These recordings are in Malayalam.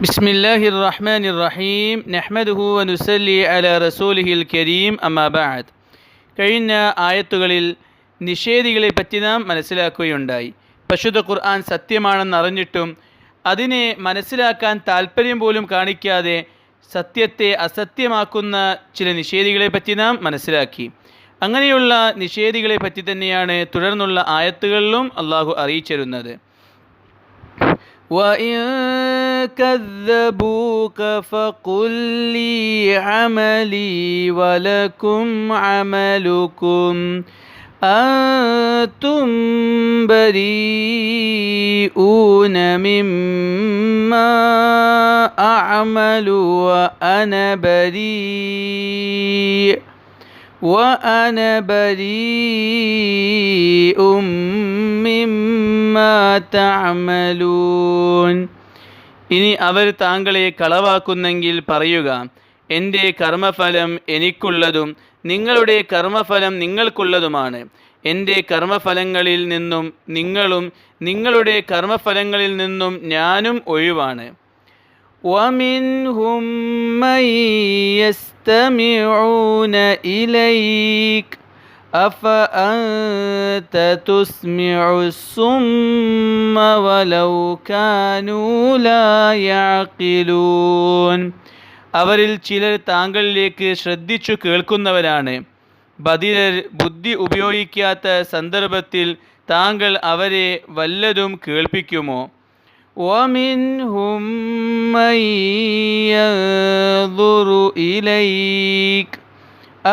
بسم الله الرحمن الرحيم نحمده ونسلي على رسوله الكريم أما بعد കഴിഞ്ഞ ആയത്തുകളിൽ നിഷേധികളെ പറ്റി നാം മനസ്സിലാക്കുകയുണ്ടായി പശുദ്ധ ഖുർആൻ സത്യമാണെന്ന് അറിഞ്ഞിട്ടും അതിനെ മനസ്സിലാക്കാൻ താല്പര്യം പോലും കാണിക്കാതെ സത്യത്തെ അസത്യമാക്കുന്ന ചില നിഷേധികളെ പറ്റി നാം മനസ്സിലാക്കി അങ്ങനെയുള്ള നിഷേധികളെ പറ്റി തന്നെയാണ് തുടർന്നുള്ള ആയത്തുകളിലും അള്ളാഹു അറിയിച്ചിരുന്നത് وإن كذبوك فقل لي عملي ولكم عملكم أنتم بريئون مما أعمل وأنا بريء وأنا بريء مما تعملون ഇനി അവർ താങ്കളെ കളവാക്കുന്നെങ്കിൽ പറയുക എൻ്റെ കർമ്മഫലം എനിക്കുള്ളതും നിങ്ങളുടെ കർമ്മഫലം നിങ്ങൾക്കുള്ളതുമാണ് എൻ്റെ കർമ്മഫലങ്ങളിൽ നിന്നും നിങ്ങളും നിങ്ങളുടെ കർമ്മഫലങ്ങളിൽ നിന്നും ഞാനും ഒഴിവാണ് ومنهم من يستمعون إليك أفأنت تسمع الصم ولو كانوا لا يعقلون അവരിൽ ചിലർ താങ്കളിലേക്ക് ശ്രദ്ധിച്ചു കേൾക്കുന്നവരാണ് ബദിരർ ബുദ്ധി ഉപയോഗിക്കാത്ത സന്ദർഭത്തിൽ താങ്കൾ അവരെ വല്ലതും കേൾപ്പിക്കുമോ ومنهم من ينظر إليك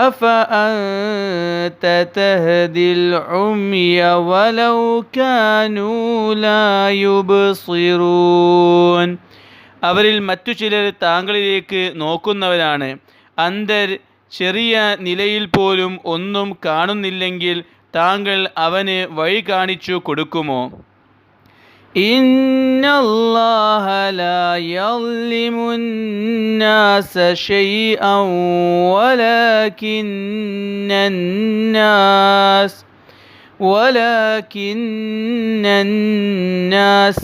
أفأنت تهدي العمي ولو كانوا لا يبصرون അവരിൽ മറ്റു ചിലർ താങ്കളിലേക്ക് നോക്കുന്നവരാണ് അന്തർ ചെറിയ നിലയിൽ പോലും ഒന്നും കാണുന്നില്ലെങ്കിൽ താങ്കൾ അവന് വഴി കാണിച്ചു കൊടുക്കുമോ إن الله لا يظلم الناس شيئا ولكن الناس ولكن الناس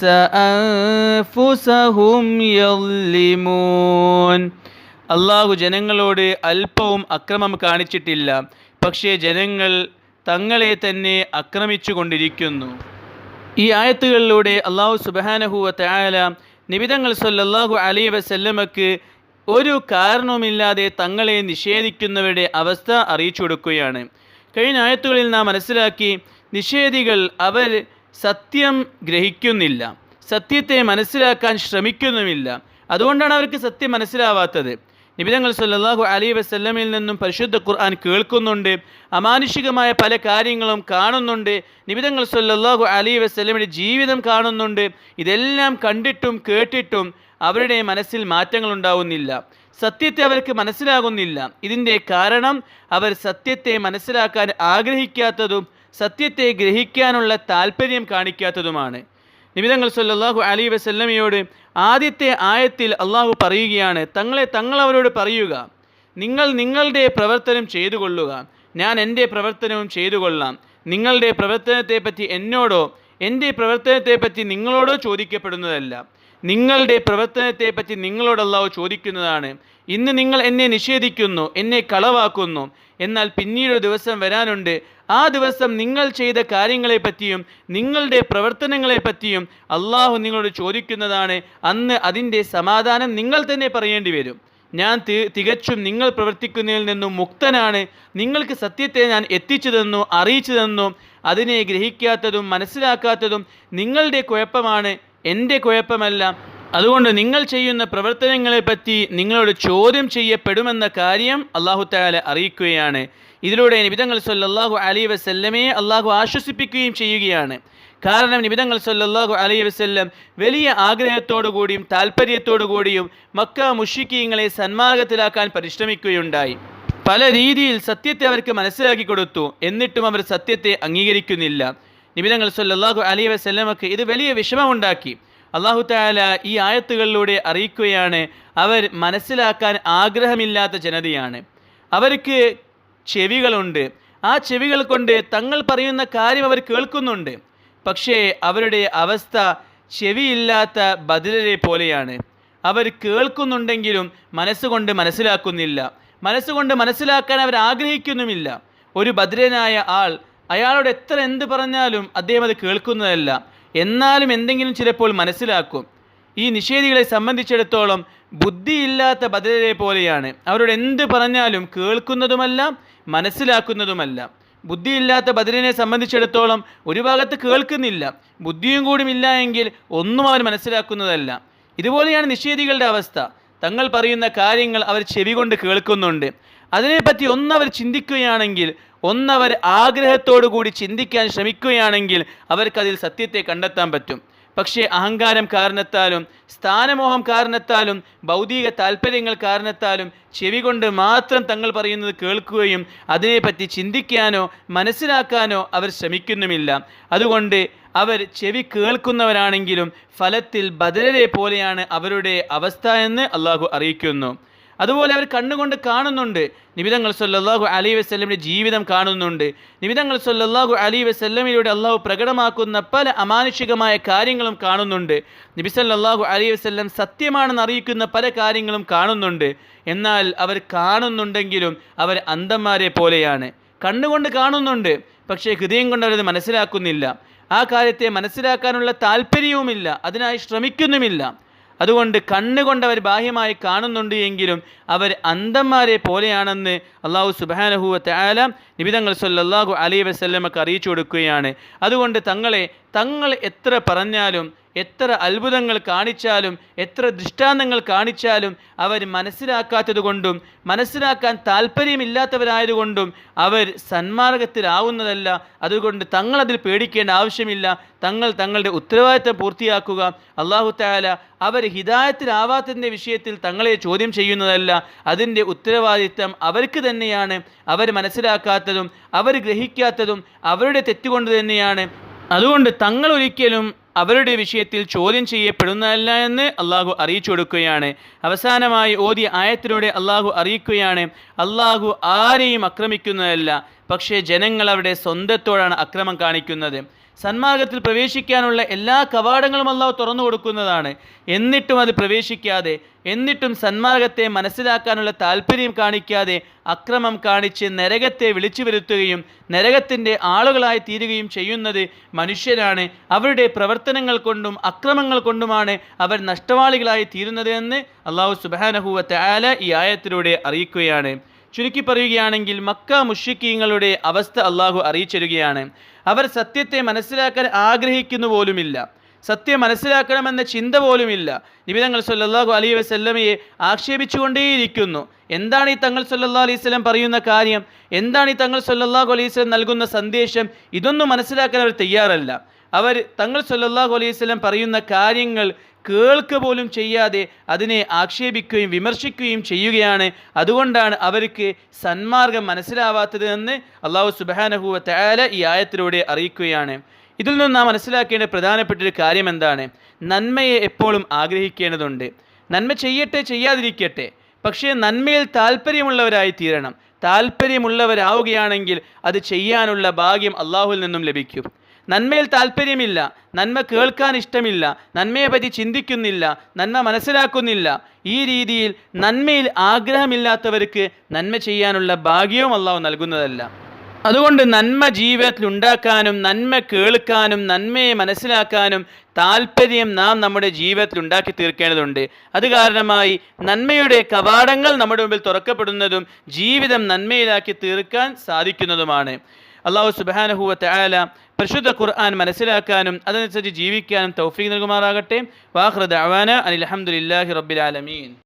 أنفسهم يظلمون അള്ളാഹു ജനങ്ങളോട് അല്പവും അക്രമം കാണിച്ചിട്ടില്ല പക്ഷേ ജനങ്ങൾ തങ്ങളെ തന്നെ ആക്രമിച്ചു കൊണ്ടിരിക്കുന്നു ഈ ആയത്തുകളിലൂടെ അള്ളാഹു സുബാനഹുവ തയാല നിബിതങ്ങൾ സല്ലല്ലാഹു അലൈ വസല്ലമക്ക് ഒരു കാരണവുമില്ലാതെ തങ്ങളെ നിഷേധിക്കുന്നവരുടെ അവസ്ഥ അറിയിച്ചു കൊടുക്കുകയാണ്. കഴിഞ്ഞ ആയത്തുകളിൽ നാം മനസ്സിലാക്കി നിഷേധികൾ അവർ സത്യം ഗ്രഹിക്കുന്നില്ല. സത്യത്തെ മനസ്സിലാക്കാൻ ശ്രമിക്കുന്നുമില്ല. അതുകൊണ്ടാണ് അവർക്ക് സത്യം മനസ്സിലാവാത്തത്. നിബിതങ്ങൾ സല്ലാഹു അലി വസല്ലമിൽ നിന്നും പരിശുദ്ധ ഖുർആൻ കേൾക്കുന്നുണ്ട് അമാനുഷികമായ പല കാര്യങ്ങളും കാണുന്നുണ്ട് നിബിതങ്ങൾ സല്ലാഹു അലി വസ്ല്ലമിന്റെ ജീവിതം കാണുന്നുണ്ട് ഇതെല്ലാം കണ്ടിട്ടും കേട്ടിട്ടും അവരുടെ മനസ്സിൽ മാറ്റങ്ങൾ ഉണ്ടാവുന്നില്ല സത്യത്തെ അവർക്ക് മനസ്സിലാകുന്നില്ല. ഇതിന്റെ കാരണം അവർ സത്യത്തെ മനസ്സിലാക്കാൻ ആഗ്രഹിക്കാത്തതും സത്യത്തെ ഗ്രഹിക്കാനുള്ള താല്പര്യം കാണിക്കാത്തതുമാണ്. നിമിതങ്ങൾ സല്ലാഹു അലി വസല്ലമയോട് ആദ്യത്തെ ആയത്തിൽ അള്ളാഹു പറയുകയാണ് തങ്ങളെ തങ്ങളവരോട് പറയുക നിങ്ങൾ നിങ്ങളുടെ പ്രവർത്തനം ചെയ്തു കൊള്ളുക ഞാൻ എന്റെ പ്രവർത്തനവും ചെയ്തു കൊള്ളാം നിങ്ങളുടെ പ്രവർത്തനത്തെപ്പറ്റി എന്നോടോ എന്റെ പ്രവർത്തനത്തെപ്പറ്റി നിങ്ങളോടോ ചോദിക്കപ്പെടുന്നതല്ല. നിങ്ങളുടെ പ്രവർത്തനത്തെപ്പറ്റി നിങ്ങളോട് അള്ളാഹു ചോദിക്കുന്നതാണ്. ഇന്ന് നിങ്ങൾ എന്നെ നിഷേധിക്കുന്നു എന്നെ കളവാക്കുന്നു. എന്നാൽ പിന്നീട് ദിവസം വരാനുണ്ട്. ആ ദിവസം നിങ്ങൾ ചെയ്ത കാര്യങ്ങളെപ്പറ്റിയും നിങ്ങളുടെ പ്രവർത്തനങ്ങളെപ്പറ്റിയും അള്ളാഹു നിങ്ങളോട് ചോദിക്കുന്നതാണ്. അന്ന് അതിന്റെ സമാധാനം നിങ്ങൾ തന്നെ പറയേണ്ടി വരും. ഞാൻ തികച്ചും നിങ്ങൾ പ്രവർത്തിക്കുന്നതിൽ നിന്നും മുക്തനാണ്. നിങ്ങൾക്ക് സത്യത്തെ ഞാൻ എത്തിച്ചു തന്നു അറിയിച്ചു തന്നു അതിനെ ഗ്രഹിക്കാത്തതും മനസ്സിലാക്കാത്തതും നിങ്ങളുടെ കുഴപ്പമാണ്. എന്റെ കുഴപ്പമല്ല. അതുകൊണ്ട് നിങ്ങൾ ചെയ്യുന്ന പ്രവർത്തനങ്ങളെപ്പറ്റി നിങ്ങളോട് ചോദ്യം ചെയ്യപ്പെടുമെന്ന കാര്യം അള്ളാഹു താല അറിയിക്കുകയാണ്. ഇതിലൂടെ നിബിതങ്ങൾ സല്ലാഹു അലി വസല്ലമയെ അള്ളാഹു ആശ്വസിപ്പിക്കുകയും ചെയ്യുകയാണ്. കാരണം നിബിതങ്ങൾ സല്ലാഹു അലൈ വസ്ല്ലം വലിയ ആഗ്രഹത്തോടു കൂടിയും കൂടിയും മക്ക മുഷിക്കീങ്ങളെ സന്മാർഗത്തിലാക്കാൻ പരിശ്രമിക്കുകയുണ്ടായി. പല രീതിയിൽ സത്യത്തെ അവർക്ക് മനസ്സിലാക്കി കൊടുത്തു. എന്നിട്ടും അവർ സത്യത്തെ അംഗീകരിക്കുന്നില്ല. നിബിതങ്ങൾ സല്ലല്ലാഹു അലി വസല്ലമക്ക് ഇത് വലിയ വിഷമമുണ്ടാക്കി. അള്ളാഹു താല ഈ ആയത്തുകളിലൂടെ അറിയിക്കുകയാണ് അവർ മനസ്സിലാക്കാൻ ആഗ്രഹമില്ലാത്ത ജനതയാണ്. അവർക്ക് ചെവികളുണ്ട്. ആ ചെവികൾ കൊണ്ട് തങ്ങൾ പറയുന്ന കാര്യം അവർ കേൾക്കുന്നുണ്ട്. പക്ഷേ അവരുടെ അവസ്ഥ ചെവിയില്ലാത്ത ബദിരരെ പോലെയാണ്. അവർ കേൾക്കുന്നുണ്ടെങ്കിലും മനസ്സുകൊണ്ട് മനസ്സിലാക്കുന്നില്ല. മനസ്സുകൊണ്ട് മനസ്സിലാക്കാൻ അവർ ആഗ്രഹിക്കുന്നുമില്ല. ഒരു ഭദ്രനായ ആൾ അയാളോട് എത്ര എന്ത് പറഞ്ഞാലും അദ്ദേഹം അത് കേൾക്കുന്നതല്ല. എന്നാലും എന്തെങ്കിലും ചിലപ്പോൾ മനസ്സിലാക്കും. ഈ നിഷേധികളെ സംബന്ധിച്ചിടത്തോളം ബുദ്ധിയില്ലാത്ത ബദലരെ പോലെയാണ്. അവരോട് എന്ത് പറഞ്ഞാലും കേൾക്കുന്നതുമല്ല മനസ്സിലാക്കുന്നതുമല്ല. ബുദ്ധിയില്ലാത്ത ബദലിനെ സംബന്ധിച്ചിടത്തോളം ഒരു ഭാഗത്ത് കേൾക്കുന്നില്ല. ബുദ്ധിയും കൂടി ഇല്ല എങ്കിൽ ഒന്നും അവർ മനസ്സിലാക്കുന്നതല്ല. ഇതുപോലെയാണ് നിഷേധികളുടെ അവസ്ഥ. തങ്ങൾ പറയുന്ന കാര്യങ്ങൾ അവർ ചെവി കൊണ്ട് കേൾക്കുന്നുണ്ട്. അതിനെപ്പറ്റി ഒന്നവർ ചിന്തിക്കുകയാണെങ്കിൽ ഒന്നവർ ആഗ്രഹത്തോടു കൂടി ചിന്തിക്കാൻ ശ്രമിക്കുകയാണെങ്കിൽ അവർക്കതിൽ സത്യത്തെ കണ്ടെത്താൻ പറ്റും. പക്ഷേ അഹങ്കാരം കാരണത്താലും സ്ഥാനമോഹം കാരണത്താലും ഭൗതിക താല്പര്യങ്ങൾ കാരണത്താലും ചെവി കൊണ്ട് മാത്രം തങ്ങൾ പറയുന്നത് കേൾക്കുകയും അതിനെപ്പറ്റി ചിന്തിക്കാനോ മനസ്സിലാക്കാനോ അവർ ശ്രമിക്കുന്നുമില്ല. അതുകൊണ്ട് അവർ ചെവി കേൾക്കുന്നവരാണെങ്കിലും ഫലത്തിൽ ബദലരെ പോലെയാണ് അവരുടെ അവസ്ഥ എന്ന് അള്ളാഹു അറിയിക്കുന്നു. അതുപോലെ അവർ കണ്ണുകൊണ്ട് കാണുന്നുണ്ട്. നിബിതങ്ങൾ സല്ലാഹു അലി വസ്ല്ലമിന്റെ ജീവിതം കാണുന്നുണ്ട്. നിബിതങ്ങൾ സല്ലാഹു അലി വസ്ല്ലമിലൂടെ അള്ളാഹു പ്രകടമാക്കുന്ന പല അമാനുഷികമായ കാര്യങ്ങളും കാണുന്നുണ്ട്. നബി സല്ലാഹു അലി വസല്ലം സത്യമാണെന്ന് അറിയിക്കുന്ന പല കാര്യങ്ങളും കാണുന്നുണ്ട്. എന്നാൽ അവർ കാണുന്നുണ്ടെങ്കിലും അവർ അന്ധന്മാരെ പോലെയാണ്. കണ്ണുകൊണ്ട് കാണുന്നുണ്ട് പക്ഷേ ഹൃദയം കൊണ്ട് അവരത് മനസ്സിലാക്കുന്നില്ല. ആ കാര്യത്തെ മനസ്സിലാക്കാനുള്ള താല്പര്യവുമില്ല അതിനായി ശ്രമിക്കുന്നുമില്ല. അതുകൊണ്ട് കണ്ണുകൊണ്ട് അവർ ബാഹ്യമായി കാണുന്നുണ്ട് എങ്കിലും അവർ അന്ധന്മാരെ പോലെയാണെന്ന് അള്ളാഹു സുബാനഹുവ ആല നിബിതങ്ങൾ സല്ലാഹു അലൈ വസല്ലമക്ക് അറിയിച്ചു കൊടുക്കുകയാണ്. അതുകൊണ്ട് തങ്ങളെ തങ്ങൾ എത്ര പറഞ്ഞാലും എത്ര അത്ഭുതങ്ങൾ കാണിച്ചാലും എത്ര ദൃഷ്ടാന്തങ്ങൾ കാണിച്ചാലും അവർ മനസ്സിലാക്കാത്തത് കൊണ്ടും മനസ്സിലാക്കാൻ താല്പര്യമില്ലാത്തവരായതുകൊണ്ടും അവർ സന്മാർഗത്തിലാവുന്നതല്ല. അതുകൊണ്ട് തങ്ങളതിൽ പേടിക്കേണ്ട ആവശ്യമില്ല. തങ്ങൾ തങ്ങളുടെ ഉത്തരവാദിത്തം പൂർത്തിയാക്കുക. അള്ളാഹു താല അവർ ഹിതായത്തിലാവാത്തതിന്റെ വിഷയത്തിൽ തങ്ങളെ ചോദ്യം ചെയ്യുന്നതല്ല. അതിന്റെ ഉത്തരവാദിത്തം അവർക്ക് തന്നെയാണ്. അവർ മനസ്സിലാക്കാത്തതും അവർ ഗ്രഹിക്കാത്തതും അവരുടെ തെറ്റുകൊണ്ട് തന്നെയാണ്. അതുകൊണ്ട് തങ്ങൾ ഒരിക്കലും അവരുടെ വിഷയത്തിൽ ചോദ്യം ചെയ്യപ്പെടുന്നതല്ല എന്ന് അള്ളാഹു അറിയിച്ചു കൊടുക്കുകയാണ്. അവസാനമായി ഓതിയ ആയത്തിലൂടെ അള്ളാഹു അറിയിക്കുകയാണ് അള്ളാഹു ആരെയും ആക്രമിക്കുന്നതല്ല പക്ഷേ ജനങ്ങൾ അവരുടെ സ്വന്തത്തോടാണ് അക്രമം കാണിക്കുന്നത്. സന്മാർഗത്തിൽ പ്രവേശിക്കാനുള്ള എല്ലാ കവാടങ്ങളും അള്ളാഹു തുറന്നു കൊടുക്കുന്നതാണ്. എന്നിട്ടും അത് പ്രവേശിക്കാതെ എന്നിട്ടും സന്മാർഗത്തെ മനസ്സിലാക്കാനുള്ള താല്പര്യം കാണിക്കാതെ അക്രമം കാണിച്ച് നരകത്തെ വിളിച്ചു വരുത്തുകയും നരകത്തിന്റെ ആളുകളായി തീരുകയും ചെയ്യുന്നത് മനുഷ്യരാണ്. അവരുടെ പ്രവർത്തനങ്ങൾ കൊണ്ടും അക്രമങ്ങൾ കൊണ്ടുമാണ് അവർ നഷ്ടവാളികളായി തീരുന്നത് എന്ന് അള്ളാഹു സുബാനഹുവത്തെ ആല ഈ ആയത്തിലൂടെ അറിയിക്കുകയാണ്. ചുരുക്കി പറയുകയാണെങ്കിൽ മക്ക മുഷിക്കീങ്ങളുടെ അവസ്ഥ അള്ളാഹു അറിയിച്ചിരുകയാണ് അവർ സത്യത്തെ മനസ്സിലാക്കാൻ ആഗ്രഹിക്കുന്നു പോലുമില്ല. സത്യം മനസ്സിലാക്കണമെന്ന ചിന്ത പോലുമില്ല. നിബിതങ്ങൾ സല്ലാഹു അലൈ വസല്ലമയെ ആക്ഷേപിച്ചുകൊണ്ടേയിരിക്കുന്നു. എന്താണ് ഈ തങ്ങൾ സല്ലാ അലൈഹി സ്വലം പറയുന്ന കാര്യം? എന്താണ് ഈ തങ്ങൾ സല്ലാഹു അലൈഹി സ്വലം നൽകുന്ന സന്ദേശം? ഇതൊന്നും മനസ്സിലാക്കാൻ അവർ തയ്യാറല്ല. അവർ തങ്ങൾ സല്ലാഹു അലൈഹി വസല്ലം പറയുന്ന കാര്യങ്ങൾ കേൾക്കുക പോലും ചെയ്യാതെ അതിനെ ആക്ഷേപിക്കുകയും വിമർശിക്കുകയും ചെയ്യുകയാണ്. അതുകൊണ്ടാണ് അവർക്ക് സന്മാർഗം മനസ്സിലാവാത്തത് എന്ന് അള്ളാഹു സുബാനഹുവ തയാല ഈ ആയത്തിലൂടെ അറിയിക്കുകയാണ്. ഇതിൽ നിന്ന് നാം മനസ്സിലാക്കേണ്ട പ്രധാനപ്പെട്ട ഒരു കാര്യം എന്താണ്? നന്മയെ എപ്പോഴും ആഗ്രഹിക്കേണ്ടതുണ്ട്. നന്മ ചെയ്യട്ടെ ചെയ്യാതിരിക്കട്ടെ. പക്ഷേ നന്മയിൽ താല്പര്യമുള്ളവരായി തീരണം. താല്പര്യമുള്ളവരാവുകയാണെങ്കിൽ അത് ചെയ്യാനുള്ള ഭാഗ്യം അള്ളാഹുവിൽ നിന്നും ലഭിക്കും. നന്മയിൽ താല്പര്യമില്ല നന്മ കേൾക്കാൻ ഇഷ്ടമില്ല നന്മയെപ്പറ്റി ചിന്തിക്കുന്നില്ല നന്മ മനസ്സിലാക്കുന്നില്ല. ഈ രീതിയിൽ നന്മയിൽ ആഗ്രഹമില്ലാത്തവർക്ക് നന്മ ചെയ്യാനുള്ള ഭാഗ്യവും അള്ളാഹു നൽകുന്നതല്ല. അതുകൊണ്ട് നന്മ ജീവിതത്തിൽ ഉണ്ടാക്കാനും നന്മ കേൾക്കാനും നന്മയെ മനസ്സിലാക്കാനും താല്പര്യം നാം നമ്മുടെ ജീവിതത്തിൽ ഉണ്ടാക്കി തീർക്കേണ്ടതുണ്ട്. അത് കാരണമായി നന്മയുടെ കവാടങ്ങൾ നമ്മുടെ മുമ്പിൽ തുറക്കപ്പെടുന്നതും ജീവിതം നന്മയിലാക്കി തീർക്കാൻ സാധിക്കുന്നതുമാണ്. അള്ളാഹു സുബാനഹുവത്തെ ആല പരിശുദ്ധ ഖുർആൻ മനസ്സിലാക്കാനും അതനുസരിച്ച് ജീവിക്കാനും തൗഫീഖ് നൽകുമാറാകട്ടെ. വാഹൃദ് അവാന അനിൽ അഹമ്മദില്ലാഹി റബ്ബിൽ ആലമീൻ.